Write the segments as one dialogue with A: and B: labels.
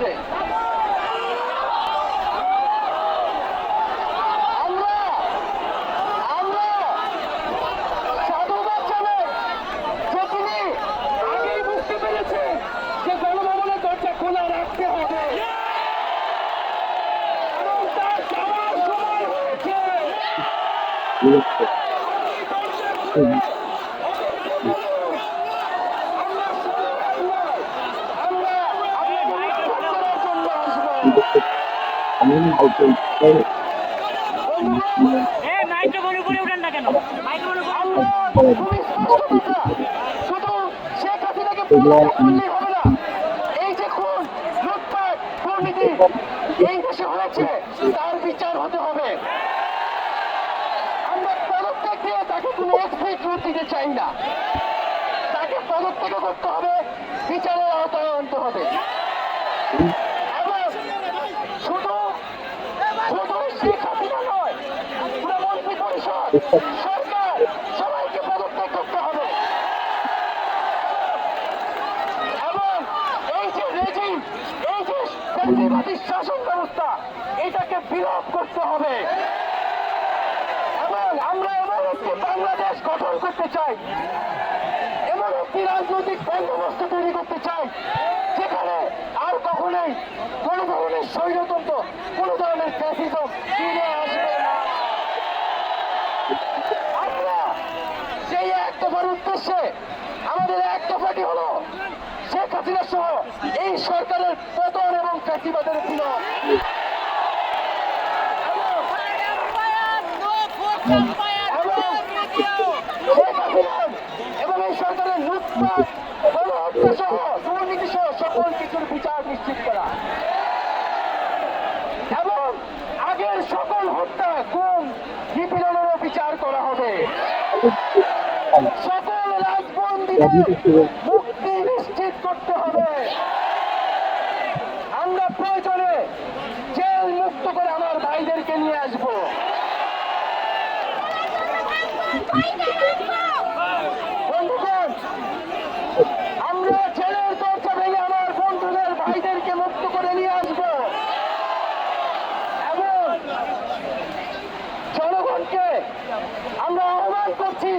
A: হচ্ছে Thank
B: mm -hmm. you. পদত্যাগ করলেই হবে না। এই দেশে হয়েছে, তার বিচার হতে হবে। আমরা পদত্যাগ তাকে কোনো এক্সপেক্ট রূপ দিতে চাই না। তাকে পদত্যাগ করতে হবে, বিচারের আনতে হবে এবং শুধু শুধু শেখ হাসিনা নয় পুরো মন্ত্রী পরিষদ সরকার সবাইকে পদত্যাগ করতে হবে এবং এই যে রেজিম এই যে ফ্যাসিবাদী শাসন ব্যবস্থা এটাকে বিলোপ করতে হবে এবং আমরা এমন একটি বাংলাদেশ গঠন করতে চাই এমন একটি রাজনৈতিক বন্দোবস্ত তৈরি করতে চাই যেখানে আর কখনোই কোনো ধরনের স্বৈরতন্ত্র কোনো ধরনের ফ্যাসিজম ফিরে আসবে না আমরা সেই এক দফার উদ্দেশ্যে আমাদের এক দফাটি হলো শেখ হাসিনা সহ এই সরকারের পতন এবং ফ্যাসিবাদের হাসিনা এবং এই সরকারের লুটপাট গণহত্যা সহ দুর্নীতি সহ সকল কিছুর বিচার নিশ্চিত করা। এবং আগের সকল হত্যা, গুম, নিপীড়নেরও বিচার করা হবে। সকল রাজবন্দীদের মুক্তি নিশ্চিত করতে হবে আমরা প্রয়োজনে জেল মুক্ত করে আমার ভাইদেরকে নিয়ে আসব বন্ধুগণ আমরা ভেঙে আমার বন্ধুদের ভাইদেরকে মুক্ত করে নিয়ে আসব। এবং জনগণকে আমরা আহ্বান করছি,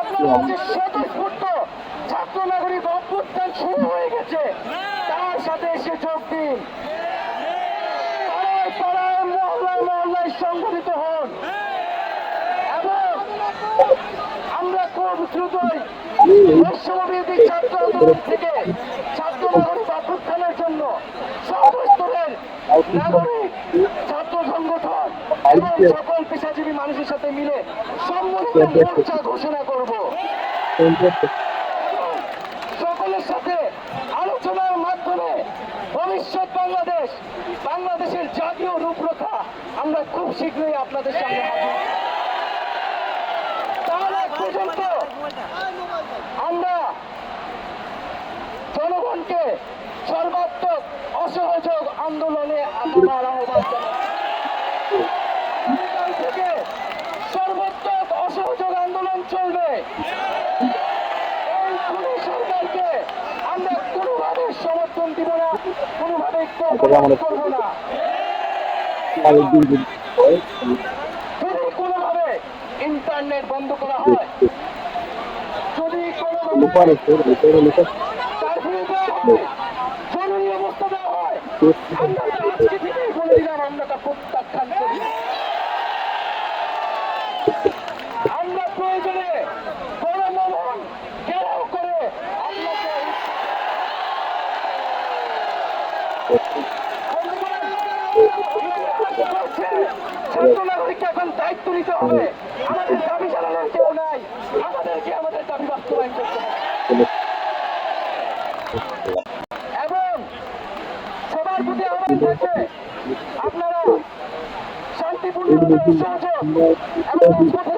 B: আপনারা যে ছাত্র নাগরিক অভ্যুত্থান শুরু হয়ে গেছে, তার সাথে এসে যোগ দিন। পাড়ায় পাড়ায় মহল্লায় মহল্লায় সংগঠিত হন। আমরা খুব দ্রুতই বৈষম্যবিরোধী ছাত্র আন্দোলন থেকে ছাত্র নাগরিক জন্য সর্বস্তরের নাগরিক ছাত্র সংগঠন এবং সকল পেশাজীবী মানুষের সাথে মিলে সম্মিলিত মোর্চা ঘোষণা করব। সকলের সাথে আলোচনার মাধ্যমে ভবিষ্যৎ বাংলাদেশ, বাংলাদেশের জাতীয় রূপরেখা আমরা খুব শীঘ্রই আপনাদের সামনে হাজির হব। তার আগ পর্যন্ত আমরা জনগণকে সর্বাত্মক অসহযোগ আন্দোলনে আপনার আহ্বান সর্বাত্মক অসহযোগ আন্দোলন চলবে। সরকারকে আমরা কোনোভাবে সমর্থন দিব না, কোনোভাবে ইন্টারনেট বন্ধ করা হয়। যদি জরুরি অবস্থা দেওয়া হয় আমরা আজকে থেকেই বলে দিলাম আমরা তা প্রত্যাখ্যান করি। আমরা প্রয়োজনে ঘেরাও করে আপনাকে ছাত্র নাগরিককে এখন দায়িত্ব নিতে হবে। আমাদের দাবি জানানোর কেউ নাই। আমাদেরকে আমাদের দাবি বাস্তবায়ন করতে হবে। এবং সবার প্রতি আহ্বান থাকবে আপনারা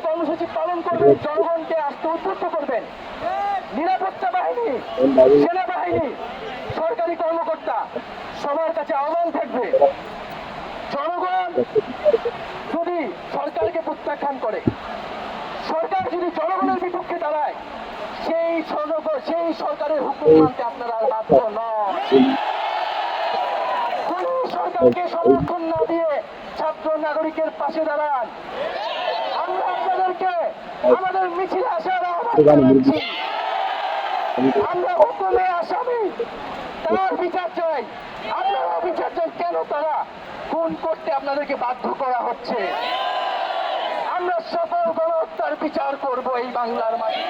B: কর্মসূচি পালন করবেন, জনগণকে আস্থা উদ্বুদ্ধ করবেন। নিরাপত্তা বাহিনী, সেনাবাহিনী, সরকারি কর্মকর্তা, সবার কাছে আহ্বান থাকবে। জনগণ যদি সরকারকে প্রত্যাখ্যান করে, সরকার যদি জনগণের বিপক্ষে দাঁড়ায়, সেই সেই সরকারের হুকুম মানতে আপনারা বাধ্য নন। কোন সরকারকে সমর্থন না দিয়ে ছাত্র নাগরিকের পাশে দাঁড়ান, আমরা আপনাদেরকে আমাদের মিছিলে আসার আহ্বান জানাচ্ছি। আমরা হুকুমে আসামি, তার বিচার চাই। আপনারা বিচার চাই তারা খুন করতে আপনাদেরকে বাধ্য করা হচ্ছে? আমরা সকল গণহত্যার বিচার করব এই বাংলার মাঠে